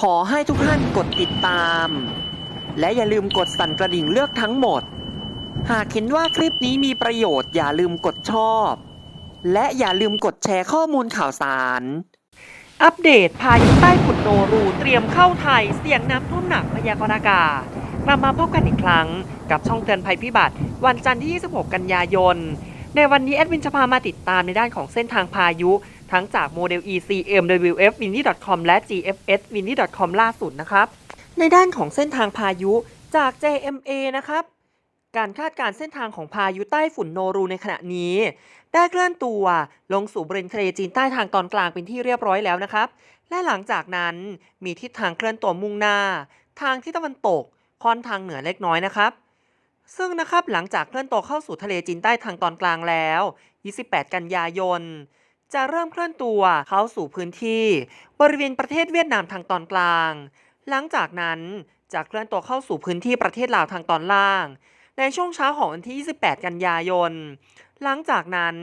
ขอให้ทุกท่านกดติดตาม และอย่าลืมกดสั่นกระดิ่งเลือกทั้งหมด หากเห็นว่าคลิปนี้มีประโยชน์อย่าลืมกดชอบ และอย่าลืมกดแชร์ข้อมูลข่าวสาร อัปเดตพายุใต้ฝุ่นโนรูเตรียมเข้าไทยเสี่ยงน้ำท่วมหนักพยากรณ์อากาศกลับมาพบกันอีกครั้ง กับช่องเตือนภัยพิบัติ วันจันทร์ที่ 26 กันยายน ในวันนี้แอดมินจะพามาติดตามในด้านของเส้นทางพายุ ทั้งจากโมเดล ECMWF windy.com และ GFS windy.com ล่าสุดนะครับ ในด้านของเส้นทางพายุจาก JMA นะครับ การคาดการเส้นทางของพายุใต้ฝุ่นโนรูในขณะนี้ ได้เคลื่อนตัวลงสู่บริเวณทะเลจีนใต้ทางตอนกลางเป็นที่เรียบร้อยแล้วนะครับ และหลังจากนั้นมีทิศทางเคลื่อนตัวมุ่งหน้า ทางที่ตะวันตกค่อนทางเหนือเล็กน้อยนะครับซึ่งนะครับหลังจากเคลื่อนตัวเข้าสู่ทะเลจีนใต้ทางตอนกลางแล้ว 28 กันยายน จะเริ่มเคลื่อนตัวเข้าสู่พื้นที่ บริเวณประเทศเวียดนามทางตอนกลาง หลังจากนั้นจะเคลื่อนตัวเข้าสู่พื้นที่ประเทศลาวทางตอนล่าง ในช่วงเช้าของวันที่ 28 กันยายน หลังจากนั้น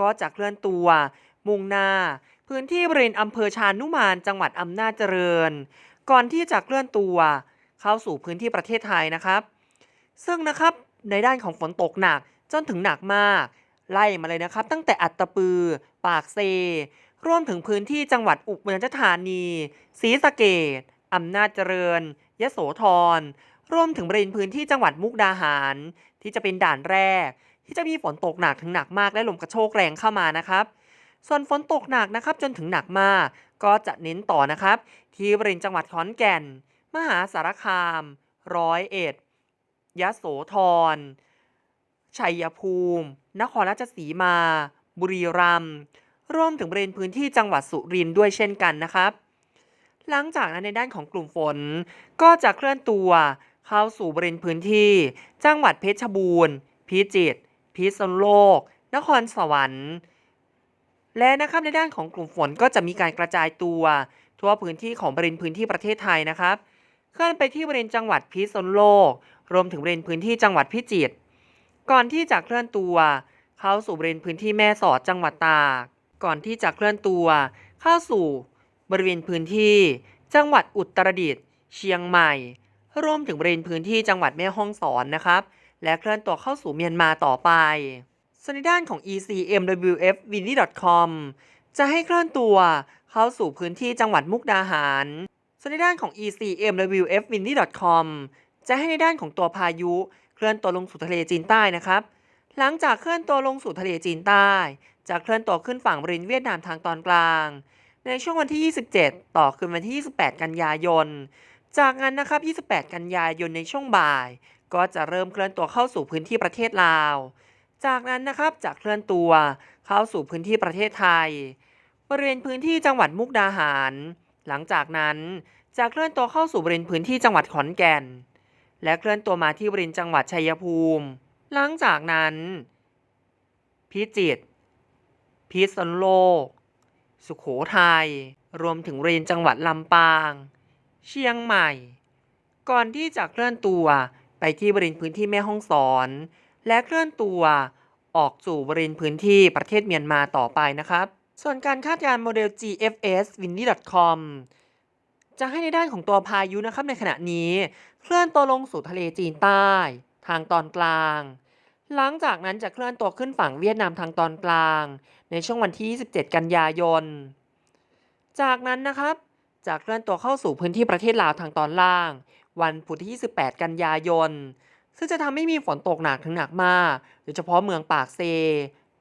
ก็จะเคลื่อนตัว มุ่งหน้า พื้นที่บริเวณอำเภอชานุมานจังหวัดอำนาจเจริญ ก่อนที่จะเคลื่อนตัว เข้าสู่พื้นที่ประเทศไทยนะครับ ซึ่งนะครับในด้านของฝนตกหนักจนถึงหนักมาก ไล่มาเลยนะครับ ตั้งแต่อัตตปือ ปากเซ รวมถึงพื้นที่จังหวัดอุบลราชธานีศรีสะเกดอำนาจเจริญ ยโสธร รวมถึงบริเวณพื้นที่จังหวัดมุกดาหาร ที่จะเป็นด่านแรก ที่จะมีฝนตกหนักถึงหนักมากและลมกระโชกแรงเข้ามานะครับส่วนฝนตกหนักนะครับจนถึงหนักมาก ก็จะเน้นต่อนะครับ ที่บริเวณจังหวัดขอนแก่น มหาสารคาม ร้อยเอ็ดยโสธร ชัยภูมิ นครราชสีมา บุรีรัมย์รวมถึงบริเวณพื้นที่จังหวัดสุรินทร์ด้วยเช่นกันนะครับ หลังจากนั้นในด้านของกลุ่มฝนก็จะเคลื่อนตัวเข้าสู่บริเวณพื้นที่ จังหวัดเพชรบูรณ์ พิจิตร พิษณุโลก นครสวรรค์ และนะครับในด้านของกลุ่มฝนก็จะมีการกระจายตัว ทั่วพื้นที่ของบริเวณพื้นที่ประเทศไทยนะครับ เคลื่อนไปที่บริเวณจังหวัดพิษณุโลก รวมถึงบริเวณพื้นที่จังหวัดพิจิตร ก่อนที่จะเคลื่อนตัว เข้าสู่บริเวณพื้นที่แม่สอดจังหวัดตาก ก่อนที่จะเคลื่อนตัว เข้าสู่บริเวณพื้นที่ จังหวัดอุตรดิตถ์เชียงใหม่ รวมถึงบริเวณพื้นที่จังหวัดแม่ฮ่องสอนนะครับ และเคลื่อนตัวเข้าสู่เมียนมาต่อไปส่วนในด้านของ ECMWF windy.com จะให้เคลื่อนตัวเข้าสู่พื้นที่จังหวัดมุกดาหารส่วนในด้านของ ECMWF windy.com จะให้ในด้านของตัวพายุ เคลื่อนตัวลงสู่ทะเลจีนใต้นะครับ หลังจากเคลื่อนตัวลงสู่ทะเลจีนใต้ จะเคลื่อนตัวขึ้นฝั่งบริเวณเวียดนามทางตอนกลาง ในช่วงวันที่ 27 ต่อคืนวันที่ 28 กันยายน จากนั้นนะครับ 28 กันยายนในช่วงบ่าย ก็จะเริ่มเคลื่อนตัวเข้าสู่พื้นที่ประเทศลาว จากนั้นนะครับจะเคลื่อนตัวเข้าสู่พื้นที่ประเทศไทย บริเวณพื้นที่จังหวัดมุกดาหาร หลังจากนั้นจะเคลื่อนตัวเข้าสู่บริเวณพื้นที่จังหวัดขอนแก่น และเคลื่อนตัวมาที่บริเวณจังหวัดชัยภูมิ หลังจากนั้น พิจิตรพิษณุโลก สุขโขทัยรวมถึงบริเวณจังหวัดลำปาง เชียงใหม่ ก่อนที่จะเคลื่อนตัวไปที่บริเวณพื้นที่แม่ฮ่องสอน และเคลื่อนตัวออกสู่บริเวณพื้นที่ประเทศเมียนมาต่อไปนะครับ ส่วนการคาดการณ์โมเดล GFS windy.com จะให้ในด้านของตัวพายุนะครับในขณะนี้ เคลื่อนตัวลงสู่ทะเลจีนใต้ ทางตอนกลาง หลังจากนั้นจะเคลื่อนตัวขึ้นฝั่งเวียดนามทางตอนกลาง ในช่วงวันที่ 27 กันยายน จากนั้นนะครับจะเคลื่อนตัวเข้าสู่พื้นที่ประเทศลาวทางตอนล่าง วันพุธที่ 28 กันยายน ซึ่งจะทำให้มีฝนตกหนักถึงหนักมาก โดยเฉพาะเมืองปากเซ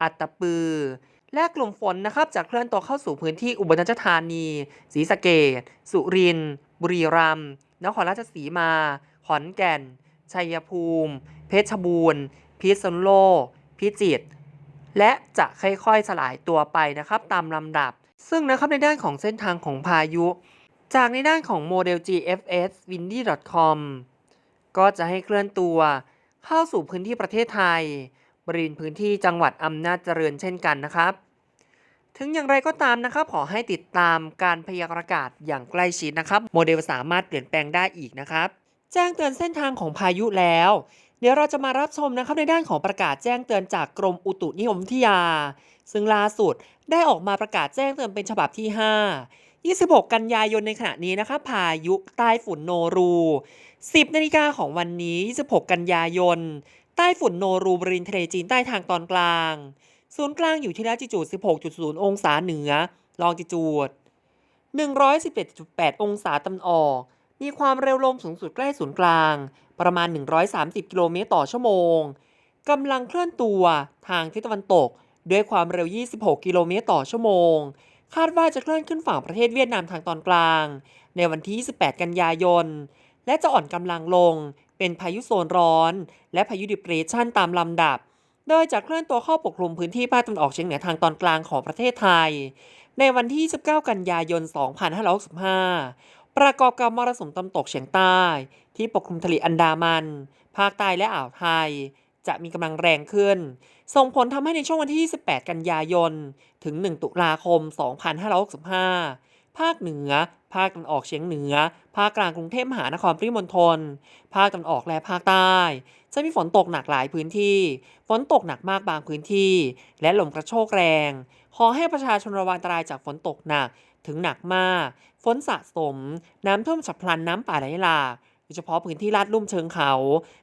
อัตตปือ และกลุ่มฝนนะครับจะเคลื่อนตัวเข้าสู่พื้นที่อุบลราชธานี ศรีสะเกดสุรินทร์ บุรีรัมย์ นครราชสีมา ขอนแก่น ชัยภูมิ เพชรบูรณ์ พิษณุโลก พิจิตร และจะค่อยๆสลายตัวไปนะครับตามลำดับ ซึ่งนะครับในด้านของเส้นทางของพายุ จากในด้านของโมเดล GFS windy.com ก็จะให้เคลื่อนตัวเข้าสู่พื้นที่ประเทศไทย บริเวณพื้นที่จังหวัดอำนาจเจริญเช่นกันนะครับ ถึงอย่างไรก็ตามนะครับ ขอให้ติดตามการพยากรณ์อากาศอย่างใกล้ชิดนะครับ โมเดลสามารถเปลี่ยนแปลงได้อีกนะครับ แจ้งเตือนเส้นทางของพายุแล้ว เดี๋ยวเราจะมารับชมนะครับในด้านของประกาศแจ้งเตือนจากกรมอุตุนิยมวิทยา ซึ่งล่าสุดได้ออกมาประกาศแจ้งเตือนเป็นฉบับที่ 5 26 กันยายนในขณะนี้นะคะพายุใต้ฝุ่นโนรู 10 นาฬิกาของวันนี้ 26 กันยายน ใต้ฝุ่นโนรูบริเวณทะเลจีนใต้ทางตอนกลาง ศูนย์กลางอยู่ที่ละจิจูด 16.0 องศาเหนือ ลองจิจูด 117.8 องศาตะวันออก มีความเร็วลมสูงสุดใกล้ศูนย์กลาง ประมาณ 130 กิโลเมตรต่อชั่วโมง กำลังเคลื่อนตัวทางทิศตะวันตก ด้วยความเร็ว 26 กิโลเมตรต่อชั่วโมง คาดว่าจะเคลื่อนขึ้นฝั่งประเทศเวียดนามทางตอนกลาง ในวันที่ 28 กันยายน และจะอ่อนกำลังลง เป็นพายุโซนร้อน และพายุดิเปรสชันตามลำดับ โดยจะเคลื่อนตัวเข้าปกคลุมพื้นที่ภาคตะวันออกเฉียงเหนือทางตอนกลางของประเทศไทย ในวันที่ 19 กันยายน 2565 ประกอบกับมรสุมตะวันตกเฉียงใต้ ที่ปกคลุมทะเลอันดามัน ภาคใต้และอ่าวไทย จะมีกำลังแรงขึ้น ส่งผลทำให้ในช่วงวันที่ 28 กันยายน ถึง 1 ตุลาคม 2565 ภาคเหนือ ภาคตะวันออกเฉียงเหนือ ภาคกลางกรุงเทพมหานครปริมณฑล ภาคตะวันออกและภาคใต้ จะมีฝนตกหนักหลายพื้นที่ ฝนตกหนักมากบางพื้นที่ และลมกระโชกแรง ขอให้ประชาชนระวังอันตรายจากฝนตกหนักถึงหนักมาก ฝนสะสม น้ำท่วมฉับพลันน้ำป่าไหลหลากโดยเฉพาะพื้นที่ลาดลุ่มเชิงเขา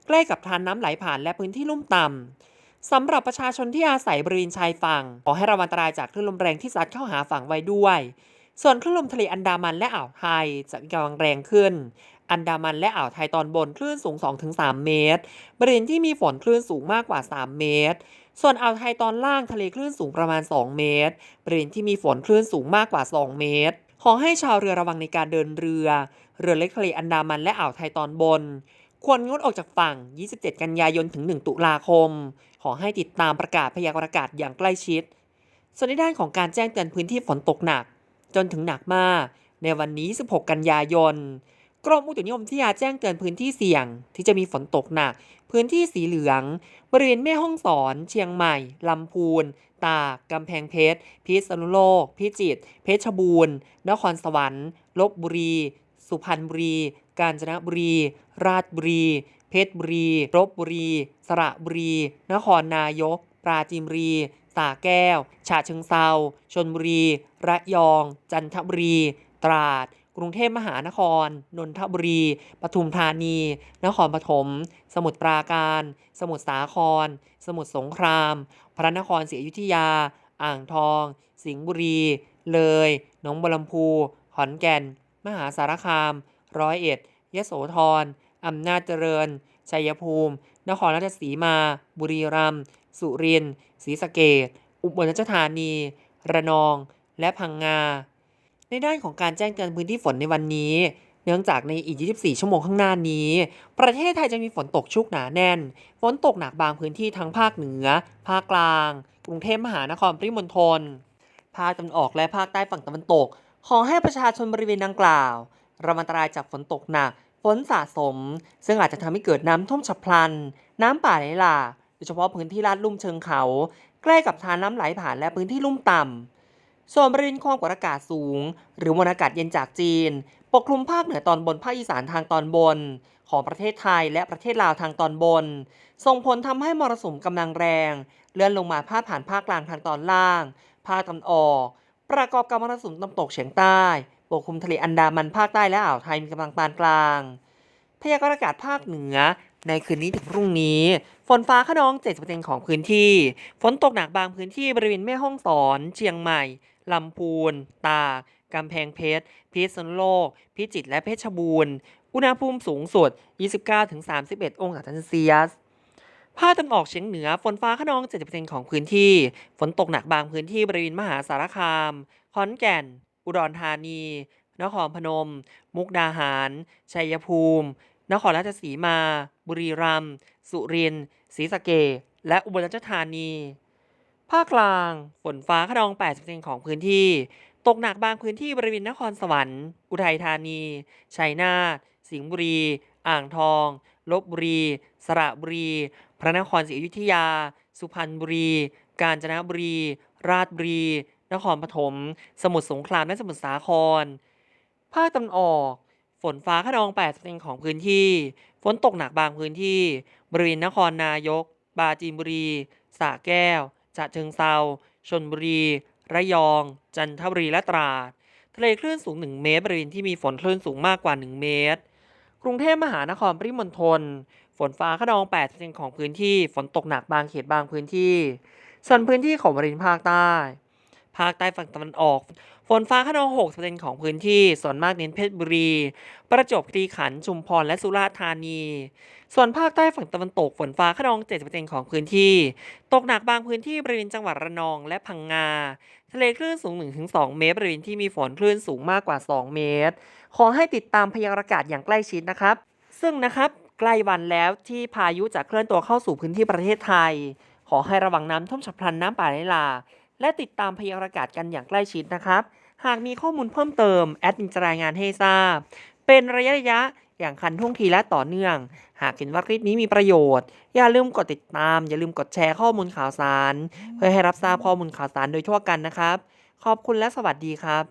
ใกล้กับทานน้ำไหลผ่านและพื้นที่ลุ่มต่ำสำหรับประชาชนที่อาศัยบริเวณชายฝั่ง ขอให้ระวังอันตรายจากคลื่นลมแรงที่ซัดเข้าหาฝั่งไว้ด้วย ส่วนคลื่นลมทะเลอันดามันและอ่าวไทยจะกำลังแรงขึ้น อันดามันและอ่าวไทยตอนบนคลื่นสูง 2-3 เมตร บริเวณที่มีฝนคลื่นสูงมากกว่า 3 เมตร ส่วนอ่าวไทยตอนล่างทะเลคลื่นสูงประมาณ 2 เมตร บริเวณที่มีฝนคลื่นสูงมากกว่า 2 เมตร ขอให้ชาวเรือระวังในการเดินเรือ เรือเล็กทะเลอันดามันและอ่าวไทยตอนบน ควรงดออกจากฝั่ง 27 กันยายนถึง 1 ตุลาคม ขอให้ติดตามประกาศพยากรณ์อากาศอย่างใกล้ชิด ส่วนในด้านของการแจ้งเตือนพื้นที่ฝนตกหนัก จนถึงหนักมาก ในวันนี้ 16 กันยายน กรมอุตุนิยมวิทยาแจ้งเตือนพื้นที่เสี่ยง ที่จะมีฝนตกหนัก พื้นที่สีเหลือง บริเวณแม่ฮ่องสอน เชียงใหม่ ลำพูน ตาก กำแพงเพชร พิษณุโลก พิจิตร เพชรบูรณ์ นครสวรรค์ ลบบุรี สุพรรณบุรี กาญจนบุรี ราชบุรี เพชรบุรีลบบุรี สระบุรี นครนายก ปราจีนบุรี สระแก้ว ฉะเชิงเซาชนบุรี ระยอง จันทบุรี ตราด กรุงเทพมหานคร นนทบุรี ปทุมธานี นครปฐม สมุทรปราการ สมุทรสาคร สมุทรสงคราม พระนครศรีอยุธยา อ่างทอง สิงห์บุรี เลย หนองบัวลำพู ขอนแก่น มหาสารคาม ร้อยเอ็ด ยโสธรอำนาจเจริญ ชัยภูมิ นครราชสีมา บุรีรัมย์ สุรินทร์ศรีสะเกษอุบลราชธานี ระนอง และพังงา ในด้านของการแจ้งเตือนพื้นที่ฝนในวันนี้ เนื่องจากในอีก 24 ชั่วโมงข้างหน้านี้ ประเทศไทยจะมีฝนตกชุกหนาแน่น ฝนตกหนักบางพื้นที่ทั้งภาคเหนือ ภาคกลาง กรุงเทพมหานครปริมณฑล ภาคตะวันออกและภาคใต้ฝั่งตะวันตก ขอให้ประชาชนบริเวณดังกล่าวระวังอันตรายจากฝนตกหนักฝนสะสม ซึ่งอาจจะทำให้เกิดน้ำท่วมฉับพลัน น้ำป่าไหลหลาก ยเฉพาะพื้นที่ลาดลุ่มเชิงเขา ใกล้กับทานน้ำไหลผ่านและพื้นที่ลุ่มต่ำส่วนบริเวณความกดอากาศสูง หรือมวลอากาศเย็นจากจีน ปกคลุมภาคเหนือตอนบนภาคอีสานทางตอนบน ของประเทศไทยและประเทศลาวทางตอนบน ส่งผลทำให้มรสุมกำลังแรง เลื่อนลงมาพาดผ่านภาคกลางทางตอนล่าง ภาคตะวันออก ประกอบกับมรสุมตะวันตกเฉียงใต้ปกคลุมทะเลอันดามันภาคใต้และอ่าวไทยมีกำลังปานกลางพยากรณ์อากาศภาคเหนือ ในคืนนี้ถึงพรุ่งนี้ ฝนฟ้าขนอง 70%ของพื้นที่ ฝนตกหนักบางพื้นที่บริเวณแม่ฮ่องสอน เชียงใหม่ ลำพูน ตากกำแพงเพชร พิษณุโลก พิจิตร และเพชรบูรณ์ อุณหภูมิสูงสุด 29-31 องศาเซลเซียสภาคตะวันออกเฉียงเหนือฝนฟ้าขนอง 70%ของพื้นที่ ฝนตกหนักบางพื้นที่บริเวณมหาสารคาม ขอนแก่น อุดรธานี นครพนม มุกดาหาร ชัยภูมิ นครราชสีมา บุรีรัมย์ สุรินทร์ ศรีสะเกษและอุบลราชธานี ภาคกลาง ฝนฟ้าขนอง 80%ของพื้นที่ ตกหนักบางพื้นที่บริเวณนครสวรรค์ อุทัยธานี ชัยนาท สิงห์บุรี อ่างทอง ลบบุรี สระบุรี พระนครศรีอยุธยา สุพรรณบุรี กาญจนบุรี ราชบุรี นครปฐม สมุทรสงครามและสมุทรสาคร ภาคตะวันออก ฝนฟ้าขนอง80%ของพื้นที่ ฝนตกหนักบางพื้นที่ บริเวณนครนายก ปราจีนบุรีสระแก้วฉะเชิงเซาชนบุรี ระยอง จันทบุรี และตราด ทะเลคลื่นสูง 1 เมตร บริเวณที่มีฝนคลื่นสูงมากกว่า 1 เมตร กรุงเทพมหานครปริมณฑล ฝนฟ้าขนอง 8%ของพื้นที่ ฝนตกหนักบางเขตบางพื้นที่ ส่วนพื้นที่ของบริเวณภาคใต้ ภาคใต้ฝั่งตะวันออก ฝนฟ้าขนอง 6%ของพื้นที่ ส่วนมากเน้นเพชรบุรี ประจวบคีรีขันธ์ ชุมพร และสุราษฎร์ธานี ส่วนภาคใต้ฝั่งตะวันตกฝนฟ้าขนอง 7%ของพื้นที่ ตกหนักบางพื้นที่บริเวณจังหวัดระนองและพังงา ทะเลคลื่นสูง 1-2 เมตร บริเวณที่มีฝนคลื่นสูงมากกว่า 2 เมตร ขอให้ติดตามพยากรณ์อากาศอย่างใกล้ชิดนะครับ ซึ่งนะครับใกล้วันแล้วที่พายุจะเคลื่อนตัวเข้าสู่พื้นที่ประเทศไทย ขอให้ระวังน้ำท่วมฉับพลันน้ำป่าไหลหลากและติดตามพยากรณ์อากาศกันอย่างใกล้ชิดนะครับ หากมีข้อมูลเพิ่มเติม แอดมินจะรายงานให้ทราบ เป็นระยะระยะอย่างคันท่วงทีและต่อเนื่อง หากเห็นว่าคลิปนี้มีประโยชน์ อย่าลืมกดติดตาม อย่าลืมกดแชร์ข้อมูลข่าวสาร เพื่อให้รับทราบข้อมูลข่าวสารโดยทั่วกันนะครับ ขอบคุณและสวัสดีครับ